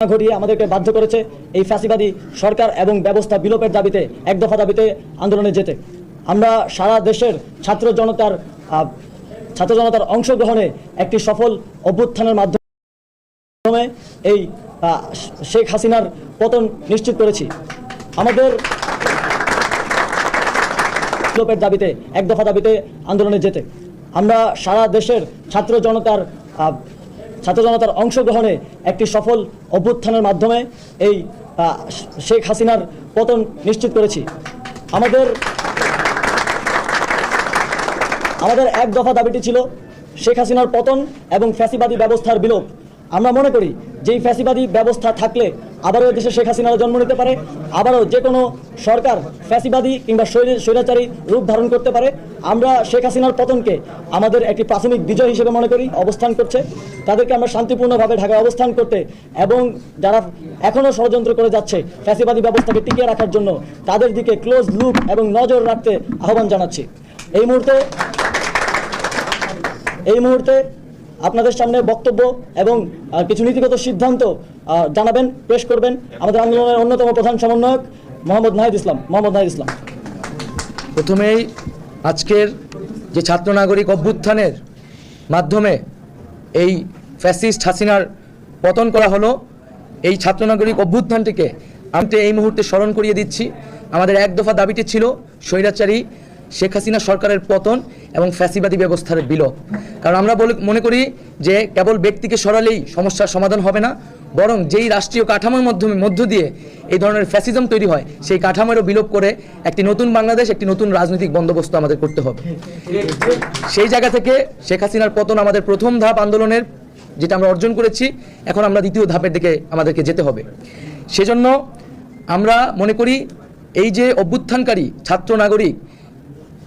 ঘটিয়ে আমাদেরকে বাধ্য করেছে এই ফ্যাসিবাদী সরকার এবং ব্যবস্থা বিলোপের দাবিতে, এক দফা দাবিতে আন্দোলনে যেতে। আমরা সারা দেশের ছাত্র জনতার ছাত্র জনতার অংশগ্রহণে একটি সফল অভ্যুত্থানের মাধ্যমে এই শেখ হাসিনার পতন নিশ্চিত করেছি। আমাদের বিলোপের দাবিতে, এক দফা দাবিতে আন্দোলনে যেতে। আমরা সারা দেশের ছাত্র জনতার ছাত্র জনতার অংশগ্রহণে একটি সফল অভ্যুত্থানের মাধ্যমে এই শেখ হাসিনার পতন নিশ্চিত করেছি। আমাদের আমাদের এক দফা দাবিটি ছিল শেখ হাসিনার পতন এবং ফ্যাসিবাদী ব্যবস্থার বিলোপ। আমরা মনে করি, যেই ফ্যাসিবাদী ব্যবস্থা থাকলে আবারও দেশে শেখ হাসিনার জন্ম নিতে পারে, আবারও যে কোনো সরকার, ফ্যাসিবাদী কিংবা স্বৈর- স্বৈরাচারী রূপ ধারণ করতে পারে। আমরা শেখ হাসিনার পতনকে আমাদের একটি প্রাথমিক বিজয় হিসেবে মনে করি, অবস্থান করছে। তাদেরকে আমরা শান্তিপূর্ণভাবে ঢাকায় অবস্থান করতে এবং যারা এখনও ষড়যন্ত্র করে যাচ্ছে ফ্যাসিবাদী ব্যবস্থাকে টিকিয়ে রাখার জন্য, তাদের দিকে ক্লোজ লুক এবং নজর রাখতে আহ্বান জানাচ্ছি। এই মুহূর্তে এই মুহূর্তে আপনাদের সামনে বক্তব্য এবং কিছু নীতিগত সিদ্ধান্ত জানাবেন, পেশ করবেন আমাদের আন্দোলনের অন্যতম প্রধান সমন্বয়ক মোহাম্মদ নাহিদ ইসলাম। মোহাম্মদ নাহিদ ইসলাম। প্রথমেই আজকের যে ছাত্র নাগরিক অভ্যুত্থানের মাধ্যমে এই ফ্যাসিস্ট হাসিনার পতন করা হলো, এই ছাত্র নাগরিক অভ্যুত্থানটিকে আমি এই মুহূর্তে স্মরণ করিয়ে দিচ্ছি। আমাদের এক দফা দাবিটি ছিল, স্বৈরাচারী শেখ হাসিনা সরকারের পতন এবং ফ্যাসিবাদী ব্যবস্থার বিলোপ। কারণ আমরা বলে মনে করি যে কেবল ব্যক্তিকে সরালেই সমস্যার সমাধান হবে না, বরং যেই রাষ্ট্রীয় কাঠামোর মাধ্যমে মধ্য দিয়ে এই ধরনের ফ্যাসিজম তৈরি হয়, সেই কাঠামোরও বিলোপ করে একটি নতুন বাংলাদেশ, একটি নতুন রাজনৈতিক বন্দোবস্ত আমাদের করতে হবে। সেই জায়গা থেকে শেখ হাসিনার পতন আমাদের প্রথম ধাপ আন্দোলনের যেটা আমরা অর্জন করেছি, এখন আমরা দ্বিতীয় ধাপের দিকে আমাদেরকে যেতে হবে। সেজন্য আমরা মনে করি এই যে অভ্যুত্থানকারী ছাত্র নাগরিক